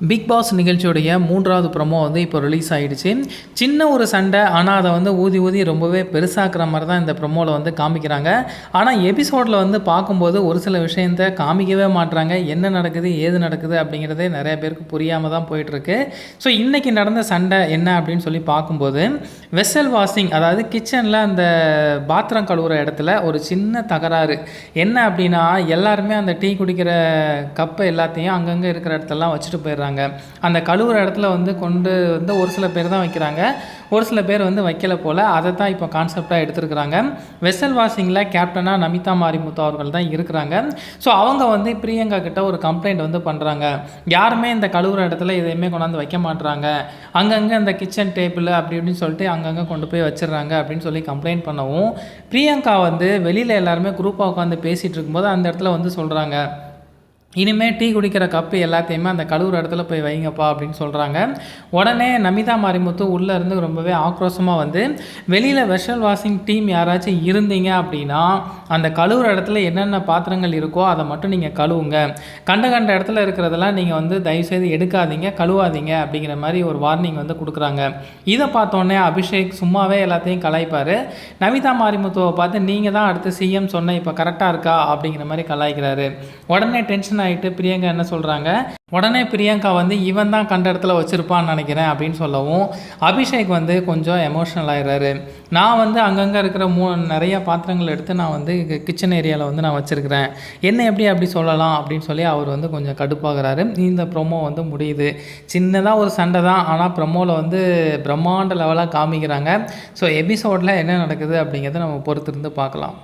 Big pass நிகழ்ச்சியுடைய மூன்றாவது promo வந்து இப்போ ரிலீஸ் ஆகிடுச்சு சின்ன ஒரு சண்டை ஆனால் அதை வந்து ஊதி ஊதி ரொம்பவே பெருசாக்குற மாதிரி தான் இந்த ப்ரோமோவில் வந்து காமிக்கிறாங்க. ஆனால் எபிசோடில் வந்து பார்க்கும்போது ஒரு சில விஷயத்த காமிக்கவே மாட்டுறாங்க என்ன நடக்குது ஏது நடக்குது அப்படிங்கிறதே நிறைய பேருக்கு புரியாமல் தான் போயிட்டுருக்கு ஸோ இன்றைக்கி நடந்த சண்டை என்ன அப்படின்னு சொல்லி பார்க்கும்போது வெசல் வாஷிங் அதாவது கிச்சனில் அந்த பாத்திரம் கழுவுற இடத்துல ஒரு சின்ன தகராறு. என்ன அப்படின்னா எல்லாருமே அந்த டீ குடிக்கிற கப்பை எல்லாத்தையும் அங்கங்கே இருக்கிற இடத்துலலாம் வச்சுட்டு போயிடுறாங்க. அந்த கழுவுற இடத்துல வந்து கொண்டு வந்து ஒரு சில பேர் தான் வைக்கிறாங்க. ஒரு சில பேர் வந்து வைக்கல போல் அதை தான் இப்போ கான்செப்டாக எடுத்துருக்குறாங்க. வெசல் வாஷிங்கில் கேப்டனாக நமிதா மாரிமுத்து அவர்கள் தான் இருக்கிறாங்க. ஸோ அவங்க வந்து பிரியங்கா கிட்ட ஒரு கம்ப்ளைண்ட் வந்து பண்ணுறாங்க யாருமே இந்த கழுவுற இடத்துல எதையுமே கொண்டாந்து வைக்க மாட்டுறாங்க அங்கங்கே அந்த கிச்சன் டேபிள் அப்படி இப்படின்னு சொல்லிட்டு அங்கங்கே கொண்டு போய் வச்சிடுறாங்க அப்படின்னு சொல்லி கம்ப்ளைண்ட் பண்ணவும் பிரியங்கா வந்து வெளியில் எல்லாருமே குரூப்பாக உட்காந்து பேசிகிட்டு இருக்கும்போது அந்த இடத்துல வந்து சொல்கிறாங்க இனிமேல் டீ குடிக்கிற கப்பு எல்லாத்தையுமே அந்த கழுவுற இடத்துல போய் வைங்கப்பா அப்படின்னு சொல்கிறாங்க உடனே நமிதா மாரிமுத்து உள்ளே இருந்து ரொம்பவே ஆக்ரோஷமாக வந்து வெளியில் வெஷல் வாஷிங் டீம் யாராச்சும் இருந்தீங்க அப்படின்னா அந்த கழுவுற இடத்துல என்னென்ன பாத்திரங்கள் இருக்கோ அதை மட்டும் நீங்கள் கழுவுங்க. கண்ட கண்ட இடத்துல இருக்கிறதெல்லாம் நீங்கள் வந்து தயவுசெய்து எடுக்காதீங்க கழுவாதீங்க அப்படிங்கிற மாதிரி ஒரு வார்னிங் வந்து கொடுக்குறாங்க. இதை பார்த்தோன்னே அபிஷேக் சும்மாவே எல்லாத்தையும் கலாய்ப்பார். நமிதா மாரிமுத்துவை பார்த்து நீங்கள் தான் அடுத்து சிஎம் சொன்ன இப்போ கரெக்டாக இருக்கா? அப்படிங்கிற மாதிரி கலாய்க்கிறாரு. உடனே டென்ஷன் டென்ஷன் ஆகிட்டு பிரியங்கா என்ன சொல்கிறாங்க உடனே பிரியங்கா வந்து இவன் தான் கண்ட இடத்துல வச்சுருப்பான்னு நினைக்கிறேன் அப்படின்னு சொல்லவும் அபிஷேக் வந்து கொஞ்சம் எமோஷ்னல் ஆயிடுறாரு. நான் வந்து அங்கங்கே இருக்கிற மூ நிறைய பாத்திரங்கள் எடுத்து நான் வந்து கிச்சன் ஏரியாவில் வந்து நான் வச்சுருக்கிறேன். என்ன எப்படி அப்படி சொல்லலாம்? அப்படின்னு சொல்லி அவர் வந்து கொஞ்சம் கடுப்பாகிறாரு. இந்த ப்ரொமோ வந்து முடியுது. சின்னதாக ஒரு சண்டை தான். ஆனால் ப்ரொமோவில் வந்து பிரம்மாண்ட லெவலாக காமிக்கிறாங்க. ஸோ எபிசோடில் என்ன நடக்குது அப்படிங்கிறத நம்ம பொறுத்திருந்து பார்க்கலாம்.